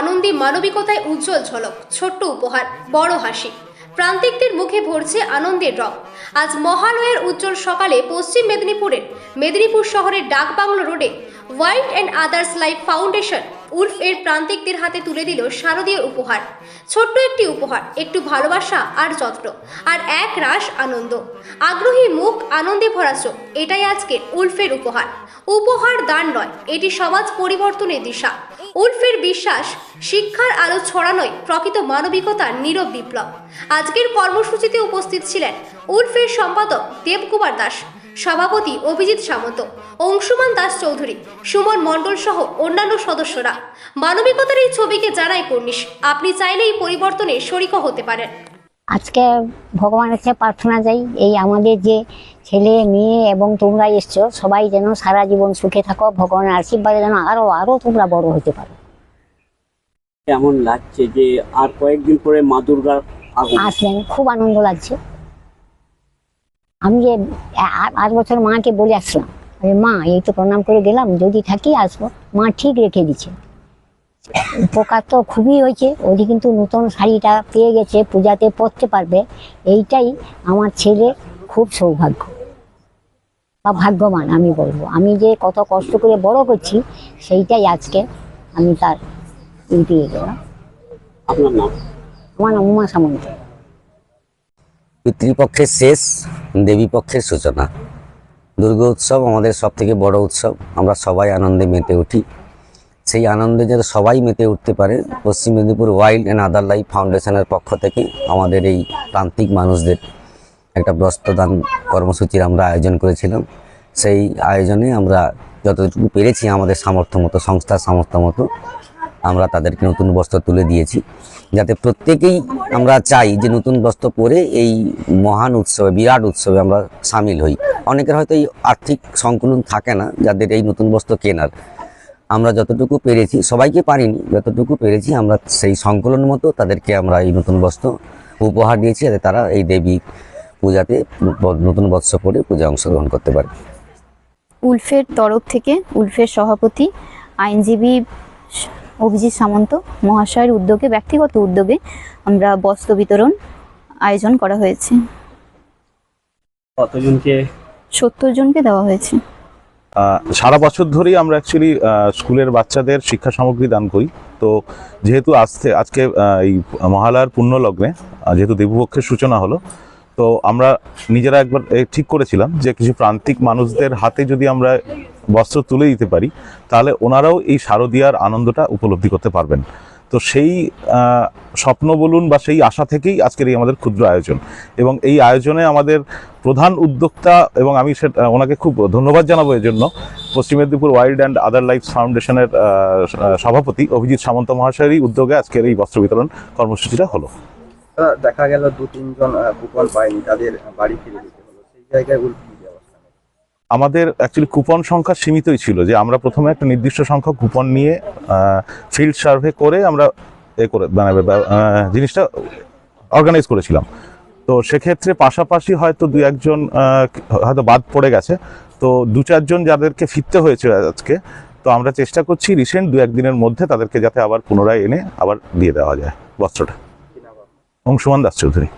আনন্দে মানবিকতায় উজ্জ্বল ঝলক, ছোট্ট উপহার, বড় হাসি। প্রান্তিকদের মুখে ভরছে আনন্দের রং। আজ মহালয়ের উজ্জ্বল সকালে পশ্চিম মেদিনীপুরের মেদিনীপুর শহরের ডাকবাংলো রোডে wild and others life foundation উর্ফ এর প্রান্তিকদের হাতে তুলে দিল শারদীয় উপহার। ছোট্ট একটি উপহার, একটু ভালোবাসা আর যত্ন, আর এক রাস আনন্দ। আগ্রহী মুখ, আনন্দে ভরা চোখ, এটাই আজকের উল্ফের উপহার। উপহার দান নয়, এটি সমাজ পরিবর্তনের দিশা। উল্ফের বিশ্বাস শিক্ষার আলো ছড়ানোই প্রকৃত মানবিকতার নীরব বিপ্লব। আজকের কর্মসূচিতে উপস্থিত ছিলেন উলফের সম্পাদক দেবকুমার দাস, সভাপতি অভিজিৎ সামন্ত, অংশুমান দাস চৌধুরী, সুমন মণ্ডল সহ অন্যান্য সদস্যরা। মানবিকতার এই ছবিকে জানায় কর্নিশ। আপনি চাইলেই পরিবর্তনে শরিকও হতে পারেন। আজকে ভগবানের কাছে প্রার্থনা যাই এই আমাদের যে ছেলে মেয়ে এবং তোমরা এসছো সবাই যেন সারা জীবন সুখে থাকো ভগবানের আশীর্বাদে যেন আরও আরও তোমরা বড় হতে পারো। কেমন লাগছে যে আর কয়েকদিন পরে মা দুর্গার আসবেন খুব আনন্দ লাগছে। আমি যে আট বছর মাকে বলে আসলাম মা এই তো প্রণাম করে গেলাম যদি থাকি আসব। মা ঠিক রেখে দিচ্ছে। উপকার তো খুবই হয়েছে। ওদি কিন্তু নতুন শাড়িটা পেয়ে গেছে পূজাতে পরতে পারবে। এইটাই আমার ছেলে খুব সৌভাগ্য বা ভাগ্যবান আমি বলব। আমি যে কত কষ্ট করে বড় করছি সেইটাই আজকে আমি তার ই পেয়ে গেলাম। আপনার নাম? আমার নাম উমা সামন্ত। পিতৃপক্ষের শেষ দেবী পক্ষের সূচনা। দুর্গা উৎসব আমাদের সব থেকে বড় উৎসব। আমরা সবাই আনন্দে মেতে উঠি। সেই আনন্দে যাতে সবাই মেতে উঠতে পারে, Paschim Medinipur wild and other life ফাউন্ডেশনের পক্ষ থেকে আমাদের এই প্রান্তিক মানুষদের একটা বস্ত্রদান কর্মসূচির আমরা আয়োজন করেছিলাম। সেই আয়োজনে আমরা যতটুকু পেরেছি আমাদের সামর্থ্য মতো, সংস্থার সামর্থ্য মতো, আমরা তাদেরকে নতুন বস্ত্র তুলে দিয়েছি। যাতে প্রত্যেকেই আমরা চাই যে নতুন বস্ত্র পরে এই মহান উৎসবে, বিরাট উৎসবে আমরা সামিল হই। অনেকের হয়তো এই আর্থিক সংকুলন থাকে না, যাদের এই নতুন বস্ত্র কেনার। আমরা যতটুকু পেরেছি সবাইকে পারিনি যতটুকু পেরেছি আমরা সেই সংকলন মতো তাদেরকে আমরা এই নতুন বস্ত্র উপহার দিয়েছি যাতে তারা এই দেবী পূজাতে নতুন বস্ত্র পরে পূজা অংশগ্রহণ করতে পারে। উলফের তরফ থেকে উলফের সভাপতি আইনজীবী অভিজিৎ সামন্ত মহাশয়ের উদ্যোগে ব্যক্তিগত উদ্যোগে আমরা বস্ত্র বিতরণ আয়োজন করা হয়েছে। কতজনকে? সত্তর জনকে দেওয়া হয়েছে। সারা বছর ধরেই আমরা অ্যাকচুয়ালি স্কুলের বাচ্চাদের শিক্ষা সামগ্রী দান করি। তো যেহেতু আজকে আজকে এই মহালয়ার পুণ্য লগ্নে যেহেতু দেবপক্ষের সূচনা হলো, তো আমরা নিজেরা একবার ঠিক করেছিলাম যে কিছু প্রান্তিক মানুষদের হাতে যদি আমরা বস্ত্র তুলে দিতে পারি, তাহলে ওনারাও এই শারদীয়ার আনন্দটা উপলব্ধি করতে পারবেন। তো সেই স্বপ্ন বলুন বা সেই আশা থেকেই আজকের এই আমাদের ক্ষুদ্র আয়োজন এবং এই আয়োজনে আমাদের প্রধান উদ্যোক্তা এবং আমি সেটা ওনাকে খুব ধন্যবাদ জানাব এর জন্য Paschim Medinipur wild and other life ফাউন্ডেশনের সভাপতি অভিজিৎ সামন্ত মহাশয়েরই উদ্যোগে আজকের এই বস্ত্র বিতরণ কর্মসূচিটা হলো দেখা গেল দু তিনজন কুপন পায়নি তাদের বাড়ি ফিরে যেতে হলো সেই জায়গায়। আমাদের অ্যাকচুয়ালি কুপন সংখ্যা সীমিতই ছিল যে আমরা প্রথমে একটা নির্দিষ্ট সংখ্যক কুপন নিয়ে ফিল্ড সার্ভে করে আমরা এ করে মানে জিনিসটা অর্গানাইজ করেছিলাম। তো সেক্ষেত্রে পাশাপাশি হয়তো দু একজন হয়তো বাদ পড়ে গেছে। তো দু চারজন যাদেরকে ফিরতে হয়েছে আজকে, তো আমরা চেষ্টা করছি রিসেন্ট দু একদিনের মধ্যে তাদেরকে যাতে আবার পুনরায় এনে আবার দিয়ে দেওয়া যায় বস্ত্রটা। অংশুমান দাস চৌধুরী।